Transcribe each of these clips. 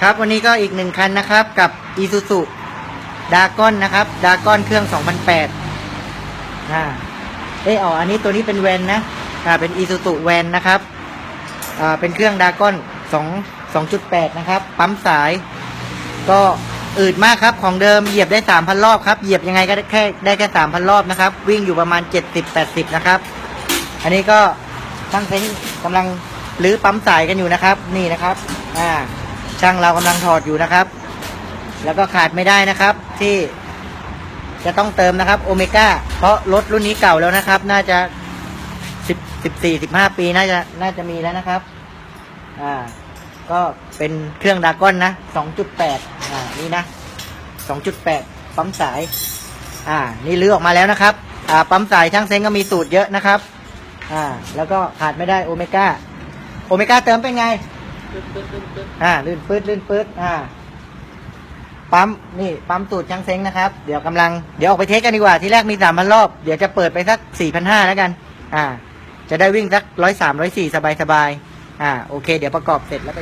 ครับวันนี้ก็อีกหนึ่งคันนะครับกับ i s u z u d a g o n นะครับ d a g o n เครื่อง 2008อ่าเอออ๋ออันนี้ตัวนี้เป็นแวนนะอ่าเป็น i s u z u แวนนะครับอ่าเป็นเครื่อง d a g o n 2 2.8 นะครับ ปั๊มสาย ก็อืดมากครับของเดิมเหยียบได้ 3,000 รอบครับ เหยียบยังไงก็แค่ได้แค่ 3,000 รอบนะครับ วิ่งอยู่ประมาณ 70-80 นะครับ อันนี้ก็ช่างเซ้งกำลังรื้อปั๊มสายกันอยู่นะครับ นี่นะครับ อ่า ช่างเรากำลังถอดอยู่นะครับ แล้วก็ขาดไม่ได้นะครับ ที่จะต้องเติมนะครับโอเมก้าเพราะรถรุ่นนี้เก่าแล้วนะครับ น่าจะสิบสิบสี่สิบห้าปีน่าจะน่าจะมีแล้วนะครับ อ่า ก็เป็นเครื่องดาก้อนนะสองจุดแปดอ่านี่นะสองจุดแปดปั๊มสาย อ่า นี่ลื้อออกมาแล้วนะครับ อ่า ปั๊มสายช่างเซ้งก็มีสูตรเยอะนะครับ อ่า แล้วก็ขาดไม่ได้โอเมก้าโอเมก้าเติมเป็นไง อ่าลื่นปื๊ดลื่นปื๊ดอ่า ปั๊มนี่ปั๊มตูดช่างเซ้งนะครับ เดี๋ยวกำลังเดี๋ยวออกไปเทสกันดีกว่าที่แรกมีสามพันรอบ เดี๋ยวจะเปิดไปสักสี่พันห้าแล้วกัน อ่า จะได้วิ่งสักร้อยสามร้อยสี่สบายสบายๆอ่าโอเค เดี๋ยวประกอบเสร็จแล้วไป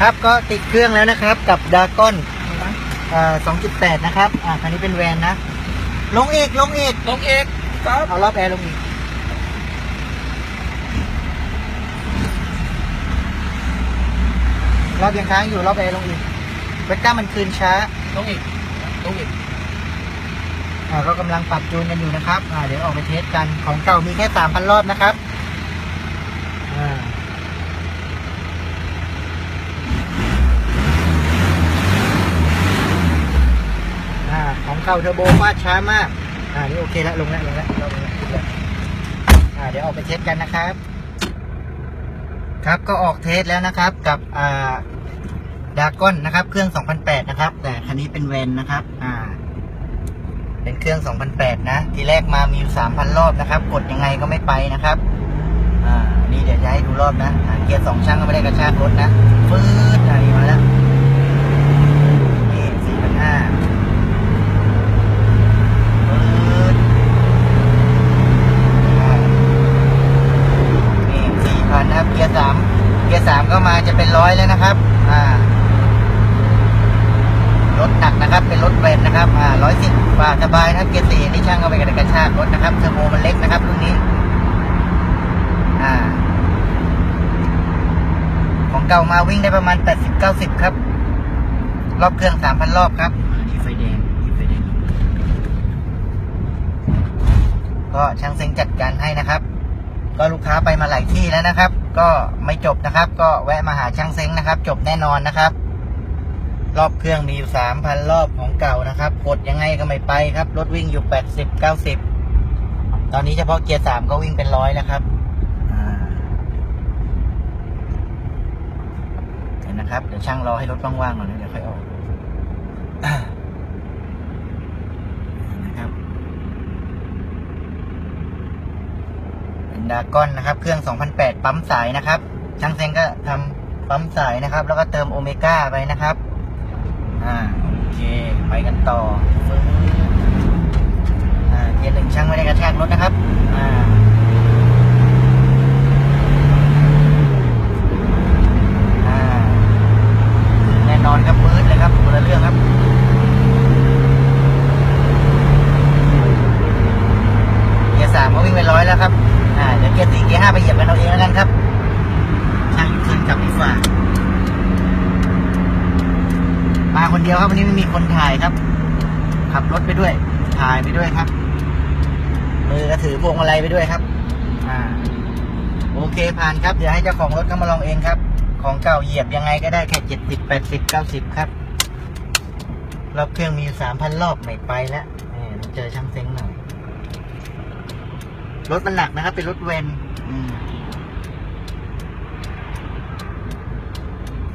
ครับก็ติดเครื่องแล้วนะครับ กับดากอนอ่าสองจุดแปดนะครับ อ่าคันนี้เป็นแวนนะ ลงอีกลงอีกลงเอกครับเอารอบแอร์ลงอีก รอบยังค้างอยู่รอบแอร์ลงอีกเวกก้ามันคืนช้าลงอีกลงอีกอ่าก็กำลังปรับจูนกันอยู่นะครับอ่าเดี๋ยวออกไปเทสกันของเก่ามีแค่สามพันรอบนะครับอ่าอ่าของเก่าเทอร์โบฟาดช้ามากอ่านี่โอเคแล้วลงแล้วลงแล้วลงแล้วลงแล้วอ่าเดี๋ยวออกไปเทสกันนะครับ ครับก็ออกเทสแล้วนะครับกับอ่าดากอนนะครับ เครื่อง 2008 นะครับ แต่คันนี้เป็นเวนนะครับอ่าเป็นเครื่อง 2008 นะ ทีแรกมามีอยู่3,000 รอบนะครับ กดยังไงก็ไม่ไปนะครับอ่านี่เดี๋ยวจะให้ดูรอบนะเกียร์สองช่างก็ไม่ได้กระชากรถนะฟืดอันนี้มาแล้ว นี่4,500ฟืดอ่านี่4,000นะครับ เกียร์สามเกียร์สามก็มาจะเป็นร้อยแล้วนะครับ อ่ารถหนักนะครับ เป็นรถเบนนะครับ อ่าร้อยสิบบาทสบายนะครับเกียร์สี่นี่ช่างเอาไปกระชากรถนะครับเทอร์โบมันเล็กนะครับรุ่นนี้ อ่า ของเก่ามาวิ่งได้ประมาณ80 90ครับ รอบเครื่อง3,000รอบครับนี่ไฟแดงนี่ไฟแดงก็ช่างเซ็งจัดการให้นะครับ ก็ลูกค้าไปมาหลายที่แล้วนะครับ ก็ไม่จบนะครับ ก็แวะมาหาช่างเซ็งนะครับ จบแน่นอนนะครับ รอบเครื่องมีอยู่3,000รอบของเก่านะครับกดยังไงก็ไม่ไปครับ รถวิ่งอยู่80 90ตอนนี้เฉพาะเกียร์3ก็วิ่งเป็นร้อยแล้วครับเห็นนะครับ เดี๋ยวช่างรอให้รถว่างๆก่อนนะเดี๋ยวค่อยออกอ่านะครับ เป็น ดากอนนะครับ เครื่อง 2008 ปั๊มสายนะครับช่างเซงก็ทำปั๊มสายนะครับ แล้วก็เติมโอเมก้าไปนะครับ อ่า โอเค ไปกันต่ออ่าเกียร์หนึ่งช่างไม่ได้กระแทกรถนะครับ อ่า อ่า แน่นอนครับมืดเลยครับคนละเรื่องครับ เกียร์สามก็วิ่งไปร้อยแล้วครับ อ่า เดี๋ยวเกียร์สี่เกียร์ห้าไปเหยียบกันเอาเองแล้วกันครับ ช่างอยู่ขึ้นกับอีกฝ่ามาคนเดียวครับวันนี้ไม่มีคนถ่ายครับ ขับรถไปด้วย ถ่ายไปด้วยครับ มือก็ถือพวงมาลัยไปด้วยครับ อ่า โอเคผ่านครับเดี๋ยวให้เจ้าของรถเข้ามาลองเองครับ ของเก่าเหยียบยังไงก็ได้แค่เจ็ดสิบแปดสิบเก้าสิบครับรอบเครื่องมีสามพันรอบไม่ไปแล้วนี่ต้องเจอช่างเซ็งหน่อยรถมันหนักนะครับ เป็นรถเวนอืม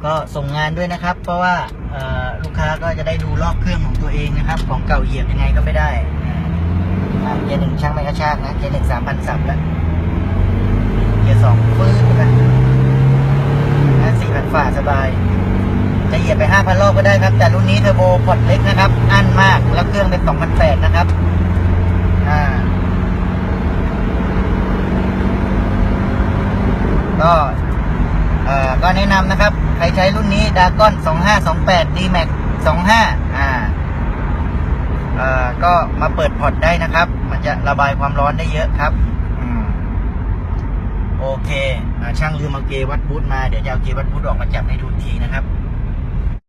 ก็ส่งงานด้วยนะครับ เพราะว่าลูกค้าก็จะได้ดูรอบเครื่องของตัวเองนะครับ ของเก่าเหยียบยังไงก็ไม่ได้เกียร์หนึ่งช่างไม่กระชากนะเกียร์หนึ่งสามพันสับแล้วเกียร์สองฟื้นไปนะสี่พันฝ่าสบาย จะเหยียบไปห้าพันรอบก็ได้ครับ แต่รุ่นนี้เทอร์โบพอร์ตเล็กนะครับ อั้นมากแล้วเครื่องเป็นสองพันแปดนะครับอ่าก็ ก็แนะนำนะครับ ใครใช้รุ่นนี้ดากอน2528 D Max 25อ่าเอ่อก็มาเปิดพอร์ตได้นะครับ มันจะระบายความร้อนได้เยอะครับอโอเคอช่างลืมเอาเกวัดบูทมา เดี๋ยวจะเอาเกวัดบูทออกมาจับให้ดูทีนะครับ